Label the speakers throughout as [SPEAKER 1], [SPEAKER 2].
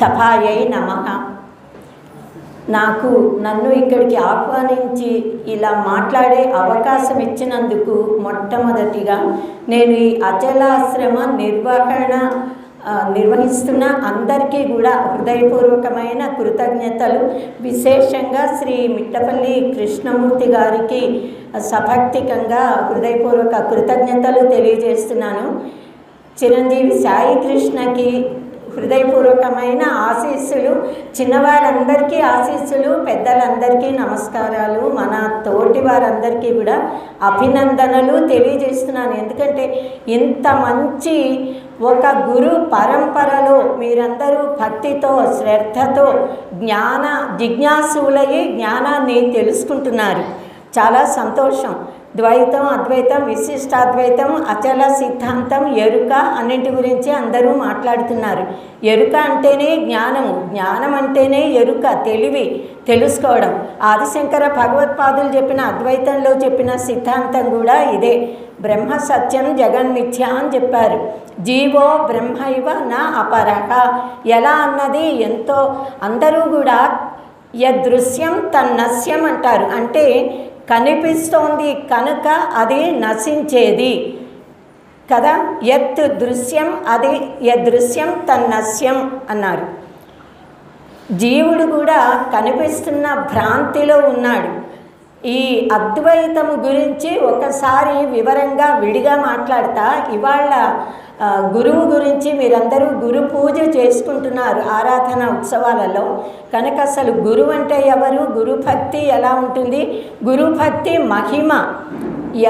[SPEAKER 1] సఫాయై నమ నాకు నన్ను ఇక్కడికి ఆహ్వానించి ఇలా మాట్లాడే అవకాశం ఇచ్చినందుకు మొట్టమొదటిగా నేను ఈ అచలాశ్రమ నిర్వహణ నిర్వహిస్తున్న అందరికీ కూడా హృదయపూర్వకమైన కృతజ్ఞతలు విశేషంగా శ్రీ మిట్టపల్లి కృష్ణమూర్తి గారికి సభక్తికంగా హృదయపూర్వక కృతజ్ఞతలు తెలియజేస్తున్నాను చిరంజీవి సాయి కృష్ణకి హృదయపూర్వకమైన ఆశీస్సులు చిన్నవారందరికీ ఆశీస్సులు పెద్దలందరికీ నమస్కారాలు మన తోటి వారందరికీ కూడా అభినందనలు తెలియజేస్తున్నాను ఎందుకంటే ఇంత మంచి ఒక గురు పరంపరలో మీరందరూ భక్తితో శ్రద్ధతో జ్ఞాన జిజ్ఞాసులయ్యి జ్ఞానాన్ని తెలుసుకుంటున్నారు చాలా సంతోషం ద్వైతం అద్వైతం విశిష్టాద్వైతం అచల సిద్ధాంతం ఎరుక అన్నింటి గురించి అందరూ మాట్లాడుతున్నారు ఎరుక అంటేనే జ్ఞానము జ్ఞానం అంటేనే ఎరుక తెలివి తెలుసుకోవడం ఆదిశంకర భగవత్పాదులు చెప్పిన అద్వైతంలో చెప్పిన సిద్ధాంతం కూడా ఇదే బ్రహ్మ సత్యం జగన్మిథ్య అని చెప్పారు జీవో బ్రహ్మ ఇవ నా అపరహ ఎలా అన్నది ఎంతో అందరూ కూడా యదృశ్యం తన్నస్యం అంటారు అంటే కనిపిస్తోంది కనుక అది నశించేది కదా ఎత్ దృశ్యం అది దృశ్యం తన్ నశ్యం అన్నారు జీవుడు కూడా కనిపిస్తున్న భ్రాంతిలో ఉన్నాడు ఈ అద్వైతము గురించి ఒకసారి వివరంగా విడిగా మాట్లాడతా ఇవాళ గురువు గురించి మీరందరూ గురు పూజ చేసుకుంటున్నారు ఆరాధన ఉత్సవాలలో కనుక అసలు గురువు అంటే ఎవరు గురు భక్తి ఎలా ఉంటుంది గురు భక్తి మహిమ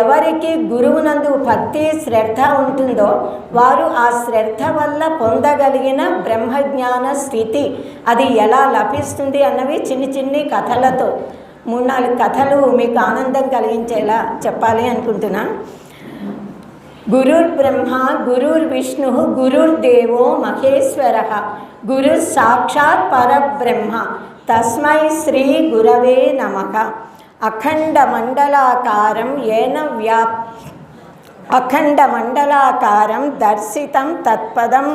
[SPEAKER 1] ఎవరికి గురువునందు భక్తి శ్రద్ధ ఉంటుందో వారు ఆ శ్రద్ధ వల్ల పొందగలిగిన బ్రహ్మజ్ఞాన స్థితి అది ఎలా లభిస్తుంది అన్నవి చిన్ని చిన్ని కథలతో మూడు నాలుగు కథలు మీకు ఆనందం కలిగించేలా చెప్పాలి అనుకుంటున్నా గురుర్ బ్రహ్మ గురుర్ విష్ణు గురుర్ దేవో మహేశ్వర గురు సాక్షాత్ పరబ్రహ్మ తస్మై శ్రీ గురవే నమ అఖండ మండలాకారం ఏన వ్యాప్ అఖండ మండలాకారం దర్శితం తత్పదం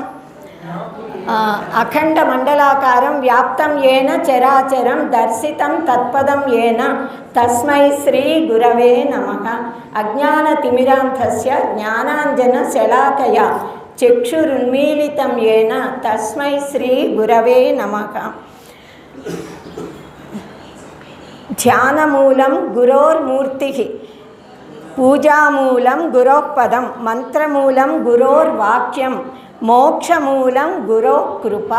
[SPEAKER 1] అఖండ మండలాకారం వ్యాప్తం ఏన చరాచరం దర్శితం తత్పదం ఏన తస్మై శ్రీ గురవే నమ అజ్ఞాన తిమిరాంధస్య జ్ఞానాంజన శలాకయ చక్షురున్మీలితం ఏన తస్మై శ్రీ గురవే నమ ధ్యానమూలం గురోర్మూర్తి పూజామూలం గురోపదం మంత్రమూలం గురోర్వాక్యం మోక్షమూలం గురో కృప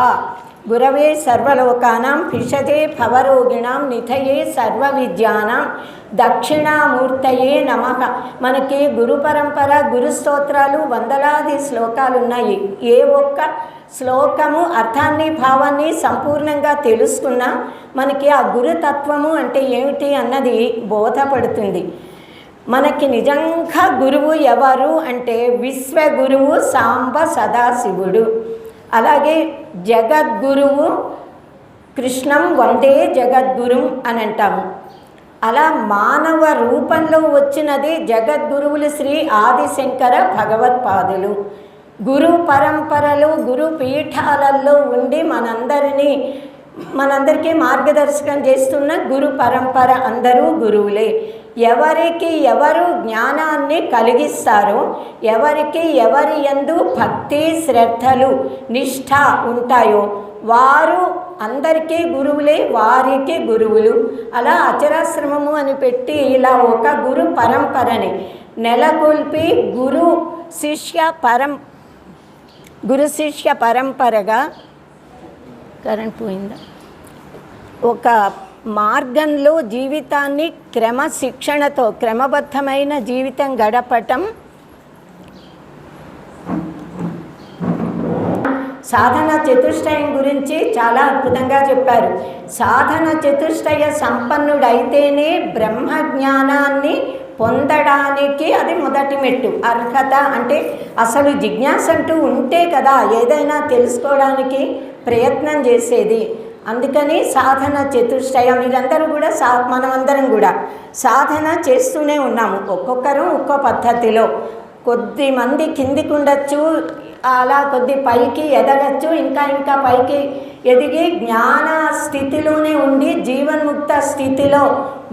[SPEAKER 1] గురవే సర్వలోకానం పిషదే భవరోగిణం నిధయే సర్వ విద్యానం దక్షిణామూర్తయే నమ మనకి గురు పరంపర గురు స్తోత్రాలు వందలాది శ్లోకాలు ఉన్నాయి ఏ ఒక్క శ్లోకము అర్థాన్ని భావాన్ని సంపూర్ణంగా తెలుసుకున్నా మనకి ఆ గురుతత్వము అంటే ఏమిటి అన్నది బోధపడుతుంది మనకి నిజంగా గురువు ఎవరు అంటే విశ్వగురువు సాంబ సదాశివుడు అలాగే జగద్గురువు కృష్ణం వందే జగద్గురుం అని అంటాము అలా మానవ రూపంలో వచ్చినది జగద్గురువులు శ్రీ ఆదిశంకర భగవత్పాదులు గురు పరంపరలు గురు పీఠాలలో ఉండి మనందరినీ మనందరికీ మార్గదర్శకం చేస్తున్న గురు పరంపర అందరూ గురువులే ఎవరికి ఎవరు జ్ఞానాన్ని కలిగిస్తారో ఎవరికి ఎవరి ఎందు భక్తి శ్రద్ధలు నిష్ఠ ఉంటాయో వారు అందరికీ గురువులే వారికి గురువులు అలా అచరాశ్రమము అని పెట్టి ఇలా ఒక గురు పరంపరని నెలకొల్పి గురు శిష్య పరం గురు శిష్య పరంపరగా కరెంట్ పోయిందా ఒక మార్గంలో జీవితాన్ని క్రమశిక్షణతో క్రమబద్ధమైన జీవితం గడపటం సాధన చతుష్టయం గురించి చాలా అద్భుతంగా చెప్పారు సాధన చతుష్టయ సంపన్నుడైతేనే బ్రహ్మజ్ఞానాన్ని పొందడానికి అది మొదటి మెట్టు అర్హత అంటే అసలు జిజ్ఞాస అంటూ ఉంటే కదా ఏదైనా తెలుసుకోవడానికి ప్రయత్నం చేసేది అందుకని సాధన చతుష్టయం మీరందరూ కూడా సా మనమందరం కూడా సాధన చేస్తూనే ఉన్నాము ఒక్కొక్కరు ఒక్కో పద్ధతిలో కొద్ది మంది కిందికి ఉండొచ్చు అలా కొద్ది పైకి ఎదగచ్చు ఇంకా ఇంకా పైకి ఎదిగి జ్ఞాన స్థితిలోనే ఉండి జీవన్ముక్త స్థితిలో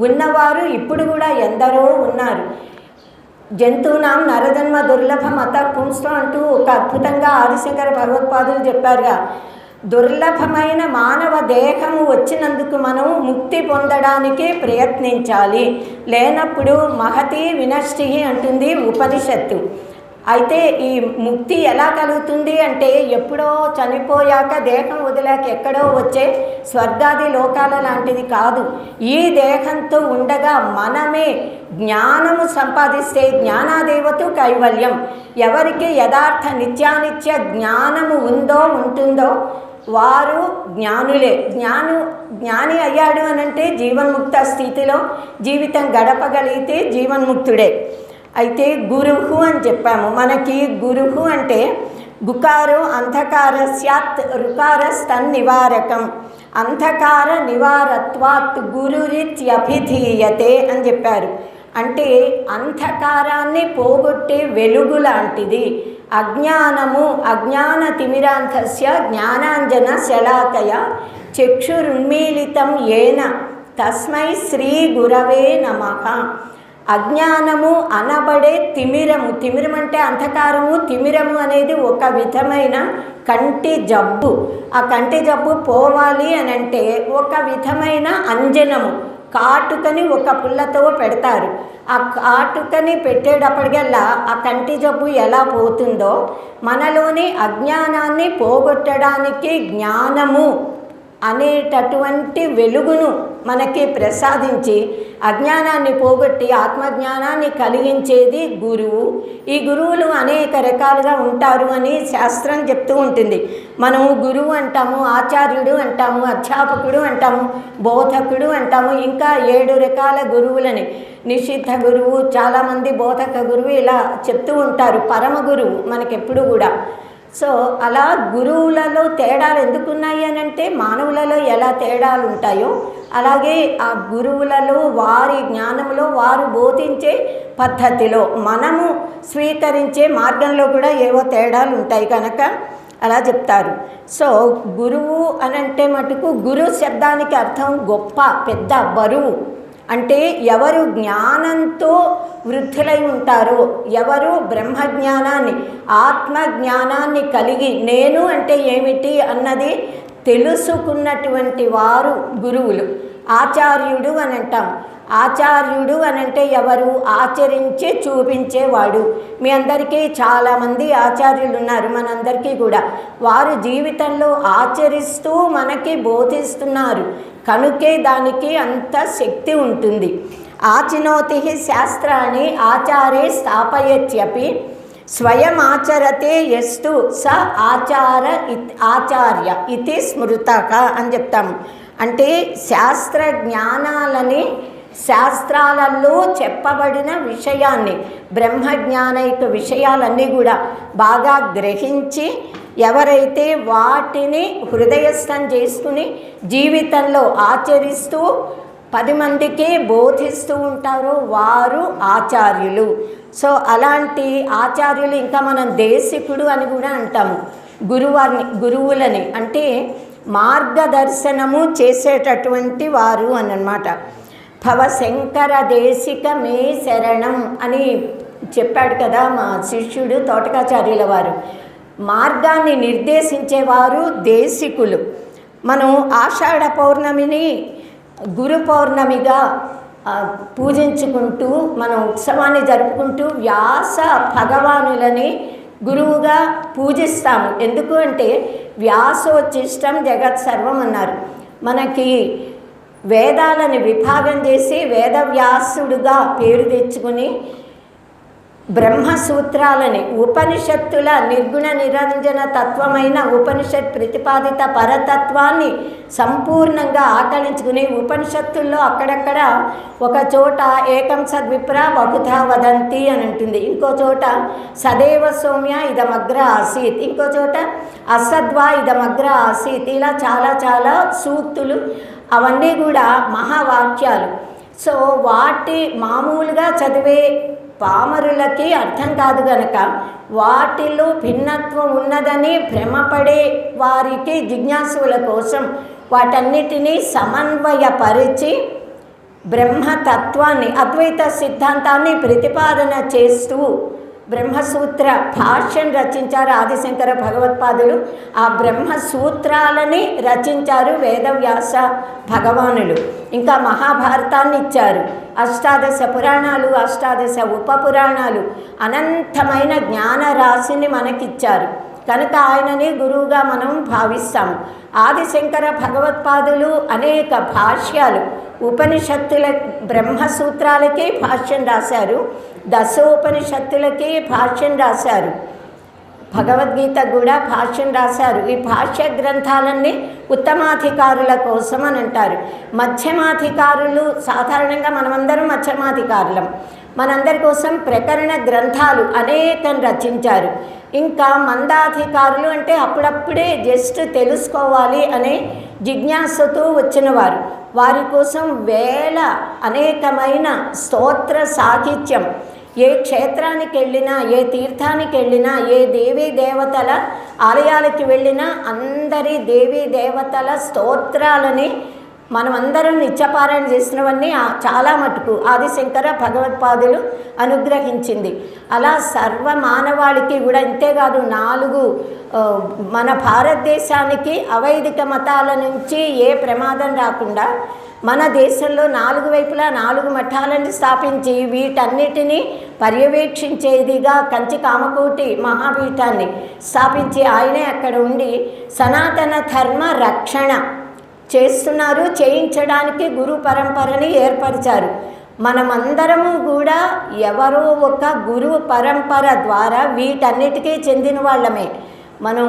[SPEAKER 1] ఉన్నవారు ఇప్పుడు కూడా ఎందరో ఉన్నారు జంతువునాం నరజన్మ దుర్లభ మత పుంస్తో అంటూ ఒక అద్భుతంగా ఆదిశంకర భగవత్పాదులు చెప్పారుగా దుర్లభమైన మానవ దేహము వచ్చినందుకు మనం ముక్తి పొందడానికి ప్రయత్నించాలి లేనప్పుడు మహతి వినష్టి అంటుంది ఉపనిషత్తు అయితే ఈ ముక్తి ఎలా కలుగుతుంది అంటే ఎప్పుడో చనిపోయాక దేహం వదిలాక ఎక్కడో వచ్చే స్వర్గాది లోకాల లాంటిది కాదు ఈ దేహంతో ఉండగా మనమే జ్ఞానము సంపాదిస్తే జ్ఞానాదేవత కైవల్యం ఎవరికి యథార్థ నిత్యానిత్య జ్ఞానము ఉందో ఉంటుందో వారు జ్ఞానులే జ్ఞాను జ్ఞాని అయ్యాడు అని అంటే జీవన్ముక్త స్థితిలో జీవితం గడపగలిగితే జీవన్ముక్తుడే అయితే గురువు అని చెప్పాము మనకి గురువు అంటే గుకారు అంధకార స్యాత్ రుకార స్థన్ నివారకం అంధకార నివారత్వాత్ గురురిత్యభిధీయతే అని చెప్పారు అంటే అంధకారాన్ని పోగొట్టే వెలుగు లాంటిది అజ్ఞానము అజ్ఞాన తిమిరాంధస్య జ్ఞానాంజన శలాకయ చక్షురున్మీలితం ఏన తస్మై శ్రీ గురవే నమ అజ్ఞానము అనబడే తిమిరము తిమిరం అంటే అంధకారము తిమిరము అనేది ఒక విధమైన కంటి జబ్బు ఆ కంటి జబ్బు పోవాలి అని అంటే ఒక విధమైన అంజనము కాటుకని ఒక పుల్లతో పెడతారు ఆ కాటుకని పెట్టేటప్పటికల్లా ఆ కంటి జబ్బు ఎలా పోతుందో మనలోని అజ్ఞానాన్ని పోగొట్టడానికి జ్ఞానము అనేటటువంటి వెలుగును మనకి ప్రసాదించి అజ్ఞానాన్ని పోగొట్టి ఆత్మజ్ఞానాన్ని కలిగించేది గురువు ఈ గురువులు అనేక రకాలుగా ఉంటారు అని శాస్త్రం చెప్తూ ఉంటుంది మనము గురువు అంటాము ఆచార్యుడు అంటాము అధ్యాపకుడు అంటాము బోధకుడు అంటాము ఇంకా ఏడు రకాల గురువులని నిషిద్ధ గురువు చాలామంది బోధక గురువు ఇలా చెప్తూ ఉంటారు పరమ గురువు మనకెప్పుడు కూడా సో అలా గురువులలో తేడాలు ఎందుకున్నాయి అని అంటే మానవులలో ఎలా తేడాలు ఉంటాయో అలాగే ఆ గురువులలో వారి జ్ఞానంలో వారు బోధించే పద్ధతిలో మనము స్వీకరించే మార్గంలో కూడా ఏవో తేడాలు ఉంటాయి కనుక అలా చెప్తారు సో గురువు అనంటే మటుకు గురు శబ్దానికి అర్థం గొప్ప పెద్ద బరువు అంటే ఎవరు జ్ఞానంతో వృద్ధులై ఉంటారో ఎవరు బ్రహ్మజ్ఞానాన్ని ఆత్మజ్ఞానాన్ని కలిగి నేను అంటే ఏమిటి అన్నది తెలుసుకున్నటువంటి వారు గురువులు ఆచార్యుడు అని అంటాం ఆచార్యుడు అని అంటే ఎవరు ఆచరించి చూపించేవాడు మీ అందరికీ చాలామంది ఆచార్యులు ఉన్నారు మనందరికీ కూడా వారు జీవితంలో ఆచరిస్తూ మనకి బోధిస్తున్నారు కనుకే దానికి అంత శక్తి ఉంటుంది ఆచినోతి శాస్త్రాన్ని ఆచారే స్థాపయత్యపి స్వయం ఆచరతే ఎస్తు స ఆచార ఆచార్య ఇది స్మృతక అని చెప్తాము అంటే శాస్త్ర జ్ఞానాలని శాస్త్రాలలో చెప్పబడిన విషయాన్ని బ్రహ్మజ్ఞాన యొక్క విషయాలన్నీ కూడా బాగా గ్రహించి ఎవరైతే వాటిని హృదయస్థం చేసుకుని జీవితంలో ఆచరిస్తూ పది మందికి బోధిస్తూ ఉంటారో వారు ఆచార్యులు సో అలాంటి ఆచార్యులు ఇంకా మనం దేశికుడు అని కూడా అంటాము గురువారిని గురువులని అంటే మార్గదర్శనము చేసేటటువంటి వారు అని అనమాట శంకర దేశిక మే శరణం అని చెప్పాడు కదా మా శిష్యుడు తోటకాచార్యుల వారు మార్గాన్ని నిర్దేశించేవారు దేశికులు మనం ఆషాఢ పౌర్ణమిని గురు పౌర్ణమిగా పూజించుకుంటూ మనం ఉత్సవాన్ని జరుపుకుంటూ వ్యాస భగవానులని గురువుగా పూజిస్తాము ఎందుకు అంటే వ్యాసోచిష్టం జగత్ సర్వం అన్నారు మనకి వేదాలను విభాగం చేసి వేదవ్యాసుడుగా పేరు తెచ్చుకుని బ్రహ్మసూత్రాలని ఉపనిషత్తుల నిర్గుణ నిరంజన తత్వమైన ఉపనిషత్ ప్రతిపాదిత పరతత్వాన్ని సంపూర్ణంగా ఆకలించుకుని ఉపనిషత్తుల్లో అక్కడక్కడ ఒక చోట ఏకం సద్విప్ర బహుధా వదంతి అని ఉంటుంది ఇంకో చోట సదేవ సౌమ్య ఇదమగ్ర ఆసీత్ ఇంకో చోట అసద్వా ఇదమగ్ర ఆసీత్ ఇలా చాలా చాలా సూక్తులు అవన్నీ కూడా మహావాక్యాలు సో వాటి మామూలుగా చదివే పామరులకి అర్థం కాదు గనక వాటిలో భిన్నత్వం ఉన్నదని భ్రమపడే వారికి జిజ్ఞాసుల కోసం వాటన్నిటినీ సమన్వయపరిచి బ్రహ్మతత్వాన్ని అద్వైత సిద్ధాంతాన్ని ప్రతిపాదన చేస్తూ బ్రహ్మసూత్ర భాష్యం రచించారు ఆదిశంకర భగవత్పాదులు ఆ బ్రహ్మసూత్రాలని రచించారు వేదవ్యాస భగవానులు ఇంకా మహాభారతాన్ని ఇచ్చారు అష్టాదశ పురాణాలు అష్టాదశ ఉప పురాణాలు అనంతమైన జ్ఞాన రాశిని మనకిచ్చారు కనుక ఆయనని గురువుగా మనం భావిస్తాము ఆదిశంకర భగవత్పాదులు అనేక భాష్యాలు ఉపనిషత్తుల బ్రహ్మసూత్రాలకే భాష్యం రాశారు దశోపనిషత్తులకే భాష్యం రాశారు భగవద్గీత కూడా భాష్యం రాశారు ఈ భాష్య గ్రంథాలన్నీ ఉత్తమాధికారుల కోసం అని అంటారు మధ్యమాధికారులు సాధారణంగా మనమందరం మధ్యమాధికారులం మనందరి కోసం ప్రకరణ గ్రంథాలు అనేకను రచించారు ఇంకా మందాధికారులు అంటే అప్పుడప్పుడే జస్ట్ తెలుసుకోవాలి అనే జిజ్ఞాసతో వచ్చినవారు వారి కోసం వేల అనేకమైన స్తోత్ర సాహిత్యం ఏ క్షేత్రానికి వెళ్ళినా ఏ తీర్థానికి వెళ్ళినా ఏ దేవీ దేవతల ఆలయాలకి వెళ్ళినా అందరి దేవీ దేవతల స్తోత్రాలని మనమందరం నిత్యపారాయణ చేసినవన్నీ చాలా మటుకు ఆదిశంకర భగవత్పాదులు అనుగ్రహించింది అలా సర్వ మానవాళికి కూడా ఇంతేకాదు నాలుగు మన భారతదేశానికి అవైదిక మతాల నుంచి ఏ ప్రమాదం రాకుండా మన దేశంలో నాలుగు వైపులా నాలుగు మఠాలను స్థాపించి వీటన్నిటినీ పర్యవేక్షించేదిగా కంచి కామకోటి మహాపీఠాన్ని స్థాపించి ఆయనే అక్కడ ఉండి సనాతన ధర్మ రక్షణ చేస్తున్నారు చేయించడానికి గురు పరంపరని ఏర్పరిచారు మనమందరము కూడా ఎవరో ఒక గురువు పరంపర ద్వారా వీటన్నిటికీ చెందిన వాళ్ళమే మనం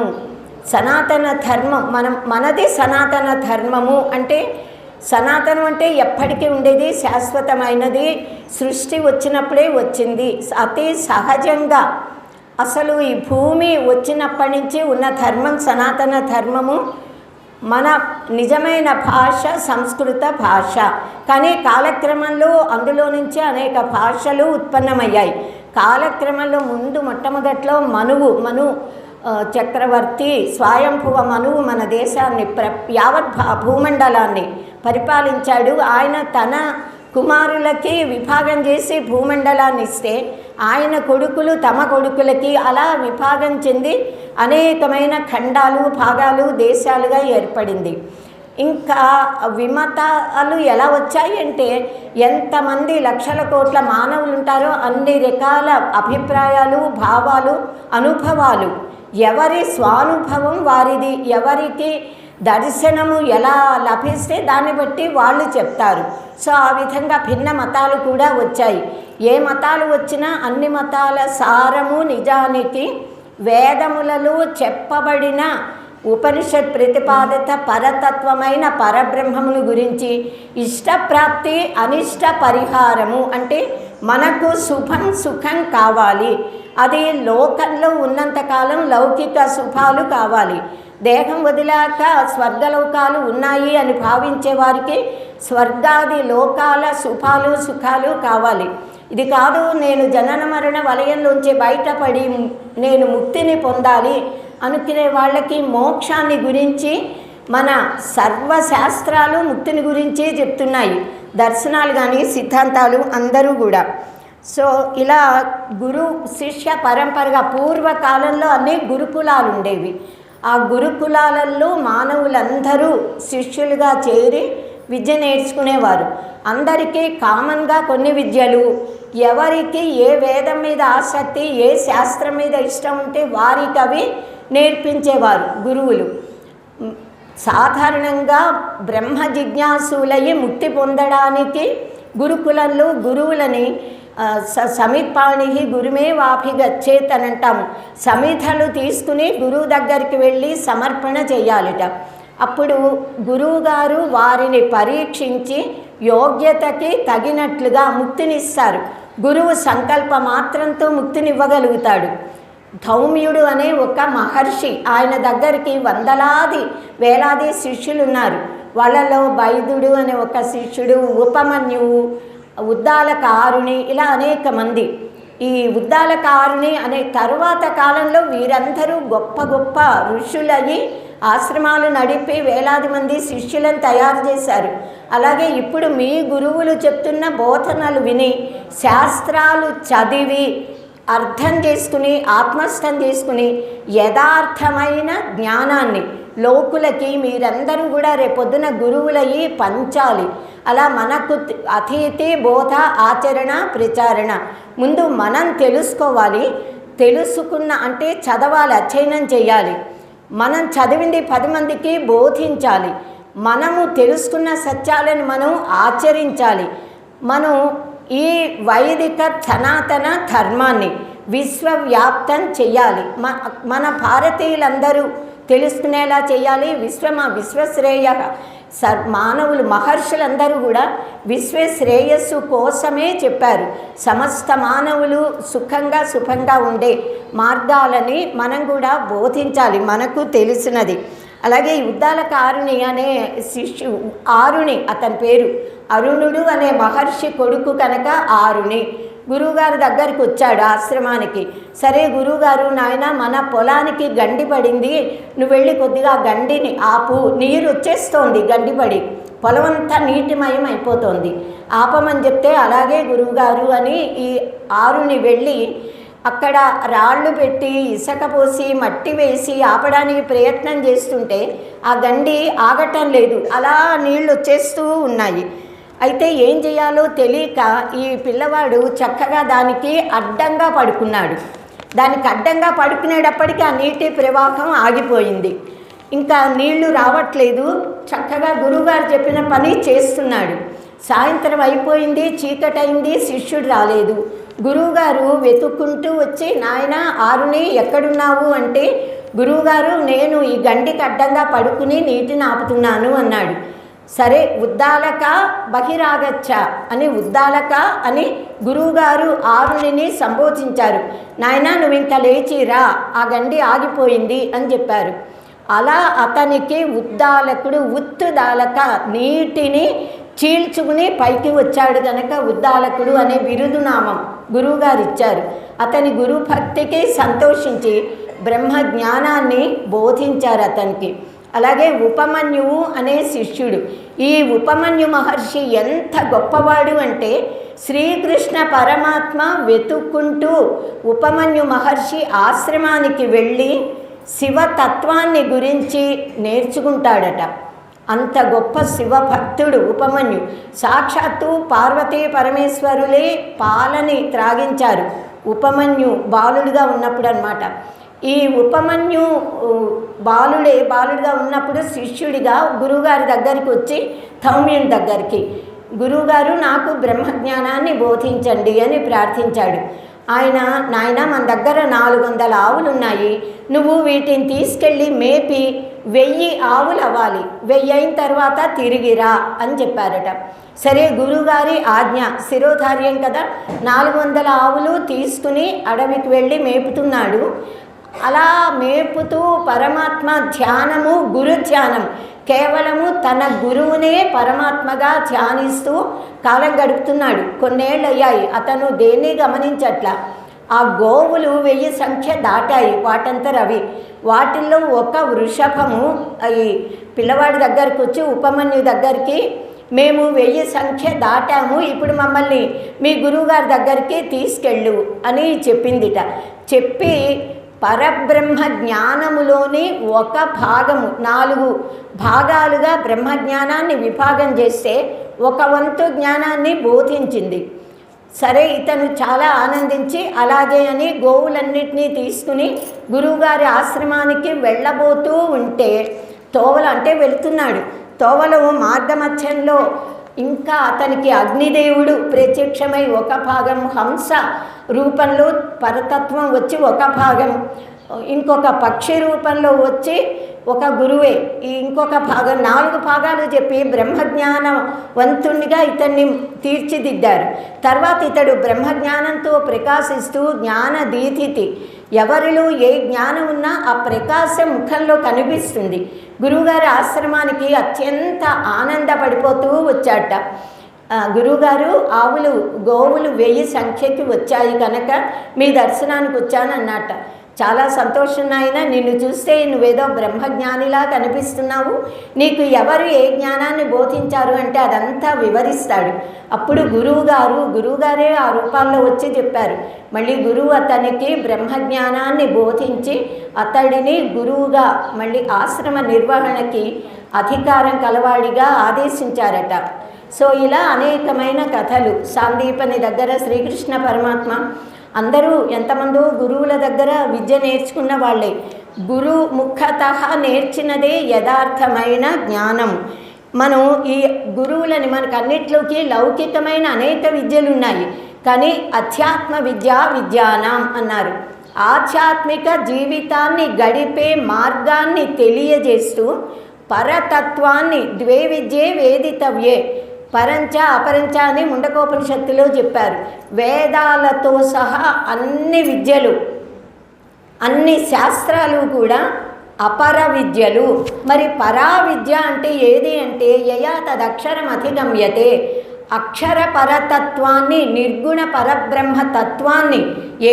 [SPEAKER 1] సనాతన ధర్మం మనం మనది సనాతన ధర్మము అంటే సనాతనం అంటే ఎప్పటికీ ఉండేది శాశ్వతమైనది సృష్టి వచ్చినప్పుడే వచ్చింది అతి సహజంగా అసలు ఈ భూమి వచ్చినప్పటి నుంచి ఉన్న ధర్మం సనాతన ధర్మము మన నిజమైన భాష సంస్కృత భాష కానీ కాలక్రమంలో అందులో నుంచి అనేక భాషలు ఉత్పన్నమయ్యాయి కాలక్రమంలో ముందు మొట్టమొదట్లో మనువు మను చక్రవర్తి స్వయంభువ మనువు మన దేశాన్ని ప్ర యావత్ భూమండలాన్ని పరిపాలించాడు ఆయన తన కుమారులకి విభాగం చేసి భూమండలాన్ని ఇస్తే ఆయన కొడుకులు తమ కొడుకులకి అలా విభాగం చెంది అనేకమైన ఖండాలు భాగాలు దేశాలుగా ఏర్పడింది ఇంకా విమతాలు ఎలా వచ్చాయి అంటే ఎంతమంది లక్షల కోట్ల మానవులు ఉంటారో అన్ని రకాల అభిప్రాయాలు భావాలు అనుభవాలు ఎవరి స్వానుభవం వారిది ఎవరికి దర్శనము ఎలా లభిస్తే దాన్ని బట్టి వాళ్ళు చెప్తారు సో ఆ విధంగా భిన్న మతాలు కూడా వచ్చాయి ఏ మతాలు వచ్చినా అన్ని మతాల సారము నిజానికి వేదములలో చెప్పబడిన ఉపనిషత్ ప్రతిపాదిత పరతత్వమైన పరబ్రహ్మములు గురించి ఇష్టప్రాప్తి అనిష్ట పరిహారము అంటే మనకు శుభం సుఖం కావాలి అది లోకంలో ఉన్నంతకాలం లౌకిక శుభాలు కావాలి దేహం వదిలాక స్వర్గలోకాలు ఉన్నాయి అని భావించే వారికి స్వర్గాది లోకాల శుభాలు సుఖాలు కావాలి ఇది కాదు నేను జనన మరణ వలయంలోంచి బయటపడి నేను ముక్తిని పొందాలి అనుకునే వాళ్ళకి మోక్షాన్ని గురించి మన సర్వశాస్త్రాలు ముక్తిని గురించే చెప్తున్నాయి దర్శనాలు కానీ సిద్ధాంతాలు అందరూ కూడా సో ఇలా గురు శిష్య పరంపరగా పూర్వకాలంలో అన్ని గురుకులాలు ఉండేవి ఆ గురుకులాలలో మానవులందరూ శిష్యులుగా చేరి విద్య నేర్చుకునేవారు అందరికీ కామన్గా కొన్ని విద్యలు ఎవరికి ఏ వేదం మీద ఆసక్తి ఏ శాస్త్రం మీద ఇష్టం ఉంటే వారికి అవి నేర్పించేవారు గురువులు సాధారణంగా బ్రహ్మ జిజ్ఞాసులయ్యి ముక్తి పొందడానికి గురుకులంలో గురువులని సమీపాణి గురుమే వాపి అని అంటాము తీసుకుని గురువు దగ్గరికి వెళ్ళి సమర్పణ చేయాలిట అప్పుడు గురువుగారు వారిని పరీక్షించి యోగ్యతకి తగినట్లుగా ముక్తినిస్తారు గురువు సంకల్ప మాత్రంతో ముక్తినివ్వగలుగుతాడు ధౌమ్యుడు అనే ఒక మహర్షి ఆయన దగ్గరికి వందలాది వేలాది శిష్యులు ఉన్నారు వాళ్ళలో బైదుడు అనే ఒక శిష్యుడు ఉపమన్యువు ఉద్దాలకారుణి ఇలా అనేక మంది ఈ ఉద్దాలకారుణి అనే తరువాత కాలంలో వీరందరూ గొప్ప గొప్ప ఋషులయ్యి ఆశ్రమాలు నడిపి వేలాది మంది శిష్యులను తయారు చేశారు అలాగే ఇప్పుడు మీ గురువులు చెప్తున్న బోధనలు విని శాస్త్రాలు చదివి అర్థం చేసుకుని ఆత్మస్థం చేసుకుని యథార్థమైన జ్ఞానాన్ని లోకులకి మీరందరూ కూడా రేపొద్దున గురువులయ్యి పంచాలి అలా మనకు అతిథి బోధ ఆచరణ ప్రచారణ ముందు మనం తెలుసుకోవాలి తెలుసుకున్న అంటే చదవాలి అధ్యయనం చేయాలి మనం చదివింది పది మందికి బోధించాలి మనము తెలుసుకున్న సత్యాలను మనం ఆచరించాలి మనం ఈ వైదిక సనాతన ధర్మాన్ని విశ్వవ్యాప్తం చేయాలి మన భారతీయులందరూ తెలుసుకునేలా చేయాలి విశ్వమ విశ్వశ్రేయ సర్ మానవులు మహర్షులందరూ కూడా విశ్వే శ్రేయస్సు కోసమే చెప్పారు సమస్త మానవులు సుఖంగా సుఖంగా ఉండే మార్గాలని మనం కూడా బోధించాలి మనకు తెలిసినది అలాగే ఉద్దాల కారుణి అనే శిష్యు ఆరుణి అతని పేరు అరుణుడు అనే మహర్షి కొడుకు కనుక ఆరుణి గురువుగారి దగ్గరికి వచ్చాడు ఆశ్రమానికి సరే గురువుగారు నాయన మన పొలానికి గండి పడింది నువ్వు వెళ్ళి కొద్దిగా గండిని ఆపు నీరు వచ్చేస్తోంది గండిపడి పొలం అంతా నీటిమయం అయిపోతుంది ఆపమని చెప్తే అలాగే గురువుగారు అని ఈ ఆరుని వెళ్ళి అక్కడ రాళ్ళు పెట్టి ఇసక పోసి మట్టి వేసి ఆపడానికి ప్రయత్నం చేస్తుంటే ఆ గండి ఆగటం లేదు అలా నీళ్ళు వచ్చేస్తూ ఉన్నాయి అయితే ఏం చేయాలో తెలియక ఈ పిల్లవాడు చక్కగా దానికి అడ్డంగా పడుకున్నాడు దానికి అడ్డంగా పడుకునేటప్పటికీ ఆ నీటి ప్రవాహం ఆగిపోయింది ఇంకా నీళ్లు రావట్లేదు చక్కగా గురువుగారు చెప్పిన పని చేస్తున్నాడు సాయంత్రం అయిపోయింది చీకటైంది శిష్యుడు రాలేదు గురువుగారు వెతుక్కుంటూ వచ్చి నాయన ఆరుని ఎక్కడున్నావు అంటే గురువుగారు నేను ఈ గంటికి అడ్డంగా పడుకుని నీటిని ఆపుతున్నాను అన్నాడు సరే ఉద్దాలక బహిరాగచ్చ అని ఉద్దాలక అని గురువుగారు ఆరుణిని సంబోధించారు నాయన నువ్వు ఇంకా లేచిరా ఆ గండి ఆగిపోయింది అని చెప్పారు అలా అతనికి ఉద్దాలకుడు ఉత్తుదాలక నీటిని చీల్చుకుని పైకి వచ్చాడు కనుక ఉద్దాలకుడు అనే బిరుదునామం గురువుగారు ఇచ్చారు అతని గురుభక్తికి సంతోషించి బ్రహ్మ జ్ఞానాన్ని బోధించారు అతనికి అలాగే ఉపమన్యువు అనే శిష్యుడు ఈ ఉపమన్యు మహర్షి ఎంత గొప్పవాడు అంటే శ్రీకృష్ణ పరమాత్మ వెతుక్కుంటూ ఉపమన్యు మహర్షి ఆశ్రమానికి వెళ్ళి శివతత్వాన్ని గురించి నేర్చుకుంటాడట అంత గొప్ప శివ భక్తుడు ఉపమన్యు సాక్షాత్తు పార్వతీ పరమేశ్వరులే పాలని త్రాగించారు ఉపమన్యు బాలుడిగా ఉన్నప్పుడు అనమాట ఈ ఉపమన్యు బాలుడే బాలుడిగా ఉన్నప్పుడు శిష్యుడిగా గురువుగారి దగ్గరికి వచ్చి థౌమ్యుని దగ్గరికి గురువుగారు నాకు బ్రహ్మజ్ఞానాన్ని బోధించండి అని ప్రార్థించాడు ఆయన నాయన మన దగ్గర నాలుగు వందల ఆవులు ఉన్నాయి నువ్వు వీటిని తీసుకెళ్ళి మేపి వెయ్యి ఆవులు అవ్వాలి వెయ్యి అయిన తర్వాత తిరిగిరా అని చెప్పారట సరే గురువుగారి ఆజ్ఞ శిరోధార్యం కదా నాలుగు వందల ఆవులు తీసుకుని అడవికి వెళ్ళి మేపుతున్నాడు అలా మేపుతూ పరమాత్మ ధ్యానము గురు ధ్యానం కేవలము తన గురువునే పరమాత్మగా ధ్యానిస్తూ కాలం గడుపుతున్నాడు కొన్నేళ్ళు అయ్యాయి అతను దేన్ని గమనించట్ల ఆ గోవులు వెయ్యి సంఖ్య దాటాయి వాటంతా రవి వాటిల్లో ఒక వృషభము ఈ పిల్లవాడి దగ్గరకు వచ్చి ఉపమన్యు దగ్గరికి మేము వెయ్యి సంఖ్య దాటాము ఇప్పుడు మమ్మల్ని మీ గురువుగారి దగ్గరికి తీసుకెళ్ళు అని చెప్పిందిట చెప్పి పరబ్రహ్మ జ్ఞానములోనే ఒక భాగము నాలుగు భాగాలుగా బ్రహ్మజ్ఞానాన్ని విభాగం చేస్తే ఒక వంతు జ్ఞానాన్ని బోధించింది సరే ఇతను చాలా ఆనందించి అలాగే అని గోవులన్నింటినీ తీసుకుని గురువుగారి ఆశ్రమానికి వెళ్ళబోతూ ఉంటే తోవలు అంటే వెళుతున్నాడు తోవలు మార్గమధ్యంలో ఇంకా అతనికి అగ్నిదేవుడు ప్రత్యక్షమై ఒక భాగం హంస రూపంలో పరతత్వం వచ్చి ఒక భాగం ఇంకొక పక్షి రూపంలో వచ్చి ఒక గురువే ఇంకొక భాగం నాలుగు భాగాలు చెప్పి బ్రహ్మజ్ఞాన వంతుణ్ణిగా ఇతన్ని తీర్చిదిద్దారు తర్వాత ఇతడు బ్రహ్మజ్ఞానంతో ప్రకాశిస్తూ జ్ఞాన దీధితి ఎవరిలో ఏ జ్ఞానం ఉన్నా ఆ ప్రకాశం ముఖంలో కనిపిస్తుంది గురువుగారి ఆశ్రమానికి అత్యంత ఆనందపడిపోతూ వచ్చాట గురువుగారు ఆవులు గోవులు వెయ్యి సంఖ్యకి వచ్చాయి కనుక మీ దర్శనానికి వచ్చానన్నట చాలా సంతోషం నాయన నిన్ను చూస్తే నువ్వేదో బ్రహ్మజ్ఞానిలా కనిపిస్తున్నావు నీకు ఎవరు ఏ జ్ఞానాన్ని బోధించారు అంటే అదంతా వివరిస్తాడు అప్పుడు గురువుగారు గురువుగారే ఆ రూపాల్లో వచ్చి చెప్పారు మళ్ళీ గురువు అతనికి బ్రహ్మజ్ఞానాన్ని బోధించి అతడిని గురువుగా మళ్ళీ ఆశ్రమ నిర్వహణకి అధికారం కలవాడిగా ఆదేశించారట సో ఇలా అనేకమైన కథలు సాందీపని దగ్గర శ్రీకృష్ణ పరమాత్మ అందరూ ఎంతమందో గురువుల దగ్గర విద్య నేర్చుకున్న వాళ్ళే గురు ముఖత నేర్చినదే యథార్థమైన జ్ఞానం మనం ఈ గురువులని మనకు అన్నిట్లోకి లౌకికమైన అనేక విద్యలు ఉన్నాయి కానీ అధ్యాత్మ విద్య విద్యానం అన్నారు ఆధ్యాత్మిక జీవితాన్ని గడిపే మార్గాన్ని తెలియజేస్తూ పరతత్వాన్ని ద్వే విద్యే వేదితవ్యే పరంచ అపరంచ అని ముండకోపనిషత్తులో చెప్పారు వేదాలతో సహా అన్ని విద్యలు అన్ని శాస్త్రాలు కూడా అపర విద్యలు మరి పరా విద్య అంటే ఏది అంటే యయా తదక్షరం అధిగమ్యతే అక్షర పరతత్వాన్ని నిర్గుణ పరబ్రహ్మ తత్వాన్ని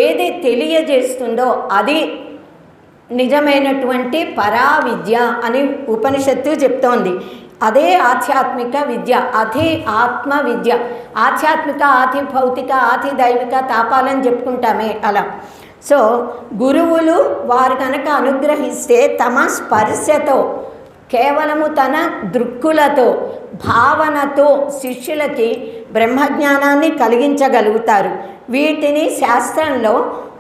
[SPEAKER 1] ఏది తెలియజేస్తుందో అది నిజమైనటువంటి పరా విద్య అని ఉపనిషత్తు చెప్తోంది అదే ఆధ్యాత్మిక విద్య అతి ఆత్మ విద్య ఆధ్యాత్మిక ఆతి భౌతిక ఆతి దైవిక తాపాలని చెప్పుకుంటామే అలా సో గురువులు వారు కనుక అనుగ్రహిస్తే తమ స్పర్శతో కేవలము తన దృక్కులతో భావనతో శిష్యులకి బ్రహ్మజ్ఞానాన్ని కలిగించగలుగుతారు వీటిని శాస్త్రంలో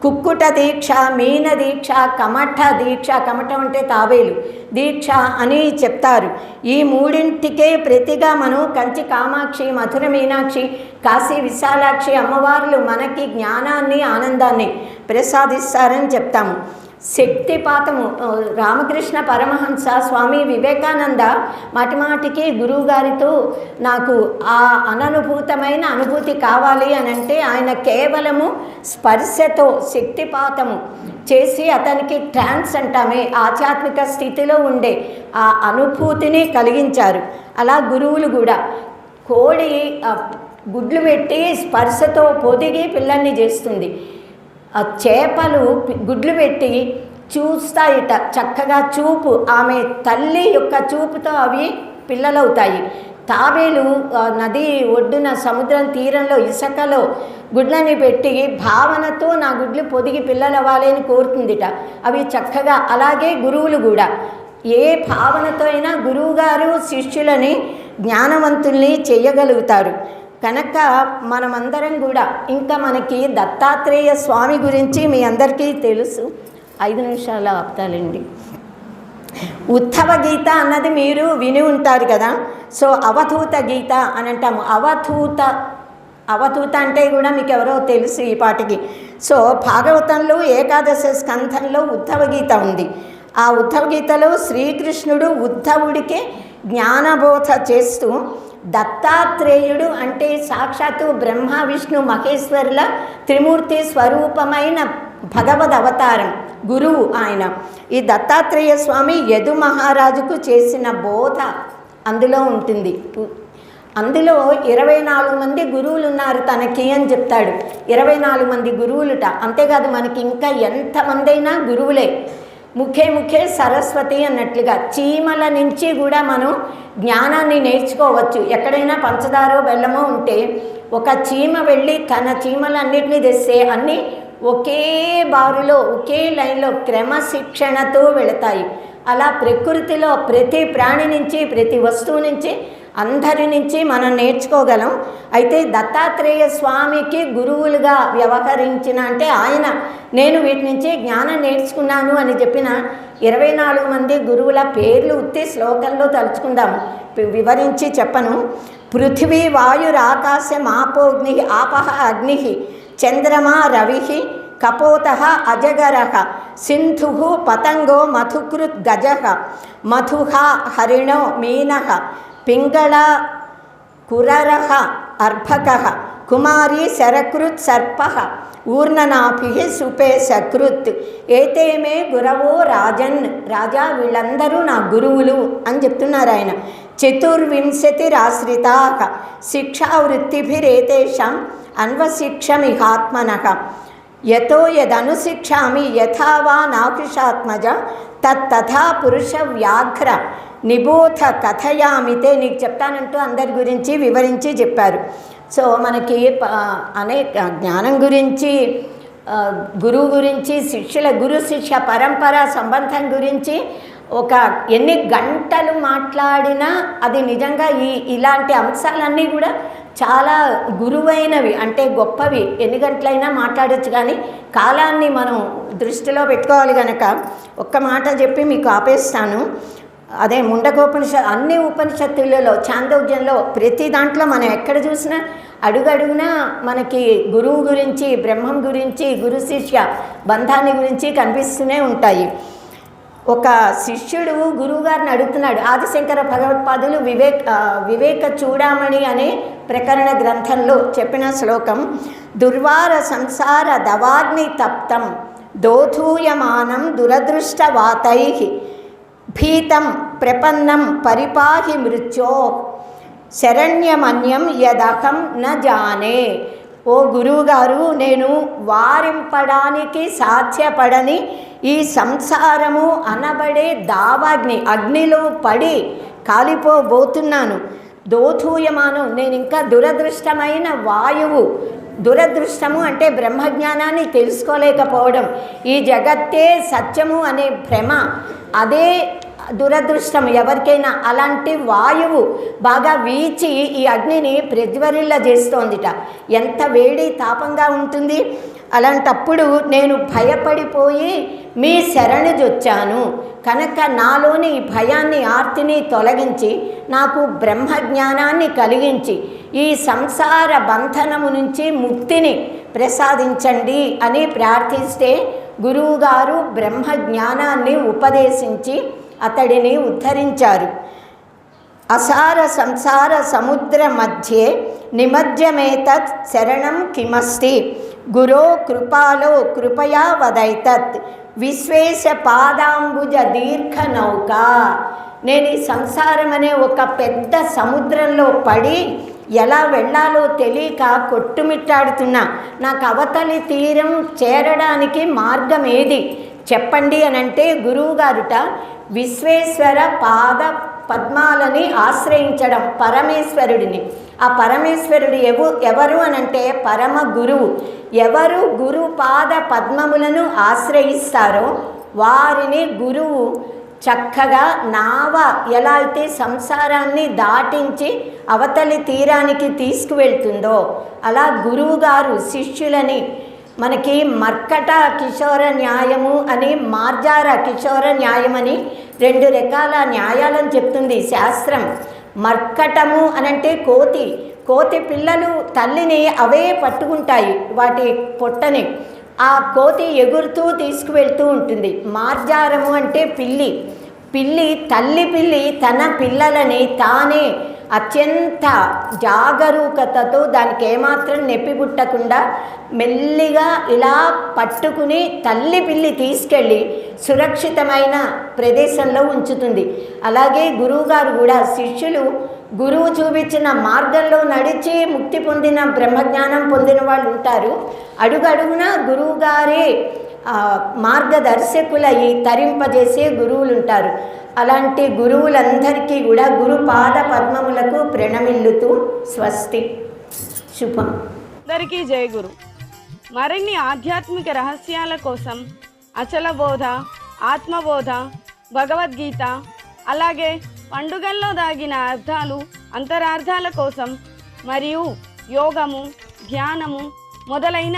[SPEAKER 1] కుక్కుట దీక్ష మీన దీక్ష కమఠ దీక్ష కమఠం అంటే తావేలు దీక్ష అని చెప్తారు ఈ మూడింటికే ప్రతిగా మనం కంచి కామాక్షి మధుర మీనాక్షి కాశీ విశాలాక్షి అమ్మవార్లు మనకి జ్ఞానాన్ని ఆనందాన్ని ప్రసాదిస్తారని చెప్తాము శక్తిపాతము రామకృష్ణ పరమహంస స్వామి వివేకానంద మాటిమాటికి గురువుగారితో నాకు ఆ అననుభూతమైన అనుభూతి కావాలి అని అంటే ఆయన కేవలము స్పర్శతో శక్తిపాతము చేసి అతనికి ట్రాన్స్ అంటామే ఆధ్యాత్మిక స్థితిలో ఉండే ఆ అనుభూతిని కలిగించారు అలా గురువులు కూడా కోడి గుడ్లు పెట్టి స్పర్శతో పొదిగి పిల్లల్ని చేస్తుంది ఆ చేపలు గుడ్లు పెట్టి చూస్తాయిట చక్కగా చూపు ఆమె తల్లి యొక్క చూపుతో అవి పిల్లలవుతాయి తాబేలు నది ఒడ్డున సముద్రం తీరంలో ఇసుకలో గుడ్లని పెట్టి భావనతో నా గుడ్లు పొదిగి పిల్లలవ్వాలి అని కోరుతుందిట అవి చక్కగా అలాగే గురువులు కూడా ఏ భావనతో అయినా గురువుగారు శిష్యులని జ్ఞానవంతుల్ని చేయగలుగుతారు కనుక మనమందరం కూడా ఇంకా మనకి దత్తాత్రేయ స్వామి గురించి మీ అందరికీ తెలుసు ఐదు నిమిషాలు ఆపుతాలండి ఉత్తవ గీత అన్నది మీరు విని ఉంటారు కదా సో అవధూత గీత అని అంటాము అవధూత అవధూత అంటే కూడా మీకు ఎవరో తెలుసు ఈ పాటికి సో భాగవతంలో ఏకాదశ స్కంధంలో ఉద్ధవ గీత ఉంది ఆ ఉద్ధవ గీతలో శ్రీకృష్ణుడు ఉద్ధవుడికే జ్ఞానబోధ చేస్తూ దత్తాత్రేయుడు అంటే సాక్షాత్తు బ్రహ్మ విష్ణు మహేశ్వరుల త్రిమూర్తి స్వరూపమైన భగవద్ అవతారం గురువు ఆయన ఈ దత్తాత్రేయ స్వామి యదు మహారాజుకు చేసిన బోధ అందులో ఉంటుంది అందులో ఇరవై నాలుగు మంది గురువులు ఉన్నారు తనకి అని చెప్తాడు ఇరవై నాలుగు మంది గురువులుట అంతేకాదు మనకి ఇంకా ఎంతమందైనా గురువులే ముఖే ముఖే సరస్వతి అన్నట్లుగా చీమల నుంచి కూడా మనం జ్ఞానాన్ని నేర్చుకోవచ్చు ఎక్కడైనా పంచదారో బెల్లమో ఉంటే ఒక చీమ వెళ్ళి తన చీమలన్నింటినీ తెస్తే అన్నీ ఒకే బారులో ఒకే లైన్లో క్రమశిక్షణతో వెళతాయి అలా ప్రకృతిలో ప్రతి ప్రాణి నుంచి ప్రతి వస్తువు నుంచి అందరి నుంచి మనం నేర్చుకోగలం అయితే దత్తాత్రేయ స్వామికి గురువులుగా వ్యవహరించిన అంటే ఆయన నేను వీటి నుంచి జ్ఞానం నేర్చుకున్నాను అని చెప్పిన ఇరవై నాలుగు మంది గురువుల పేర్లు ఉత్తి శ్లోకంలో తలుచుకుందాము వివరించి చెప్పను పృథివీ వాయురాకాశ మాపోగ్ని ఆపహ అగ్ని చంద్రమా రవి కపోత అజగర సింధు పతంగో మధుకృత్ గజ మధుహ హరిణో మీన పింగళ కురరహ అర్భక కుమారీ శరకృత్ సర్ప ఊర్ణనాభి సుపే సకృత్ ఏతేమే గురవో రాజన్ రాజా వీళ్ళందరూ నా గురువులు అని చెప్తున్నారు ఆయన చతుర్వింశతి రాశ్రితా శిక్షావృత్తిభిరేతేషాం అన్వశిక్షమిహాత్మన యతో యదనుశిక్షామి యథావా నాకుషాత్మజ తథా పురుష వ్యాఘ్ర నిబోధ కథయామితే నీకు చెప్తానంటూ అందరి గురించి వివరించి చెప్పారు సో మనకి అనేక జ్ఞానం గురించి గురువు గురించి శిష్యుల గురు శిష్య పరంపర సంబంధం గురించి ఒక ఎన్ని గంటలు మాట్లాడినా అది నిజంగా ఈ ఇలాంటి అంశాలన్నీ కూడా చాలా గురువైనవి అంటే గొప్పవి ఎన్ని గంటలైనా మాట్లాడచ్చు కానీ కాలాన్ని మనం దృష్టిలో పెట్టుకోవాలి కనుక ఒక్క మాట చెప్పి మీకు ఆపేస్తాను అదే ముండకోపనిషత్ అన్ని ఉపనిషత్తులలో చాందోగ్యంలో ప్రతి దాంట్లో మనం ఎక్కడ చూసినా అడుగడుగునా మనకి గురువు గురించి బ్రహ్మం గురించి గురు శిష్య బంధాన్ని గురించి కనిపిస్తూనే ఉంటాయి ఒక శిష్యుడు గురువుగారిని అడుగుతున్నాడు ఆదిశంకర భగవత్పాదులు వివేక్ వివేక చూడామణి అనే ప్రకరణ గ్రంథంలో చెప్పిన శ్లోకం దుర్వార సంసార దవాగ్ని తప్తం దోధూయమానం దురదృష్టవాతై భీతం ప్రపన్నం పరిపాహి మృత్యో శరణ్యమన్యం యదహం న జానే ఓ గురువుగారు నేను వారింపడానికి సాధ్యపడని ఈ సంసారము అనబడే దావాగ్ని అగ్నిలో పడి కాలిపోబోతున్నాను దోధూయమానం నేను ఇంకా దురదృష్టమైన వాయువు దురదృష్టము అంటే బ్రహ్మజ్ఞానాన్ని తెలుసుకోలేకపోవడం ఈ జగత్తే సత్యము అనే భ్రమ అదే దురదృష్టం ఎవరికైనా అలాంటి వాయువు బాగా వీచి ఈ అగ్నిని ప్రజ్వరిల్లా చేస్తోందిట ఎంత వేడి తాపంగా ఉంటుంది అలాంటప్పుడు నేను భయపడిపోయి మీ శరణుజొచ్చాను కనుక నాలోని ఈ భయాన్ని ఆర్తిని తొలగించి నాకు బ్రహ్మజ్ఞానాన్ని కలిగించి ఈ సంసార బంధనము నుంచి ముక్తిని ప్రసాదించండి అని ప్రార్థిస్తే గురువుగారు బ్రహ్మజ్ఞానాన్ని ఉపదేశించి అతడిని ఉద్ధరించారు అసార సంసార సముద్ర మధ్యే నిమజ్జమేతత్ శరణం కిమస్తి గురో కృపాలో కృపయా వదైతత్ విశ్వేశ పాదాంబుజ దీర్ఘ నౌక నేను ఈ సంసారం అనే ఒక పెద్ద సముద్రంలో పడి ఎలా వెళ్ళాలో తెలియక కొట్టుమిట్టాడుతున్నా నాకు అవతలి తీరం చేరడానికి మార్గం ఏది చెప్పండి అని అంటే గురువు గారుట విశ్వేశ్వర పాద పద్మాలని ఆశ్రయించడం పరమేశ్వరుడిని ఆ పరమేశ్వరుడు ఎవు ఎవరు అనంటే పరమ గురువు ఎవరు గురు పాద పద్మములను ఆశ్రయిస్తారో వారిని గురువు చక్కగా నావ ఎలా అయితే సంసారాన్ని దాటించి అవతలి తీరానికి తీసుకువెళ్తుందో అలా గురువుగారు శిష్యులని మనకి మర్కట కిశోర న్యాయము అని మార్జార కిషోర న్యాయమని రెండు రకాల న్యాయాలను చెప్తుంది శాస్త్రం మర్కటము అనంటే కోతి కోతి పిల్లలు తల్లిని అవే పట్టుకుంటాయి వాటి పొట్టని ఆ కోతి ఎగురుతూ తీసుకువెళ్తూ ఉంటుంది మార్జారము అంటే పిల్లి పిల్లి తల్లి పిల్లి తన పిల్లలని తానే అత్యంత జాగరూకతతో దానికి ఏమాత్రం నెప్పిబుట్టకుండా పుట్టకుండా మెల్లిగా ఇలా పట్టుకుని తల్లి పిల్లి తీసుకెళ్ళి సురక్షితమైన ప్రదేశంలో ఉంచుతుంది అలాగే గురువుగారు కూడా శిష్యులు గురువు చూపించిన మార్గంలో నడిచి ముక్తి పొందిన బ్రహ్మజ్ఞానం పొందిన వాళ్ళు ఉంటారు అడుగడుగున గురువుగారే మార్గదర్శకుల ఈ తరింపజేసే గురువులు ఉంటారు అలాంటి గురువులందరికీ కూడా గురు పాద పద్మములకు ప్రణమిల్లుతూ స్వస్తి శుభం అందరికీ జయ గురు మరిన్ని ఆధ్యాత్మిక రహస్యాల కోసం అచలబోధ ఆత్మబోధ భగవద్గీత అలాగే పండుగల్లో దాగిన అర్థాలు అంతరార్థాల కోసం మరియు యోగము ధ్యానము మొదలైన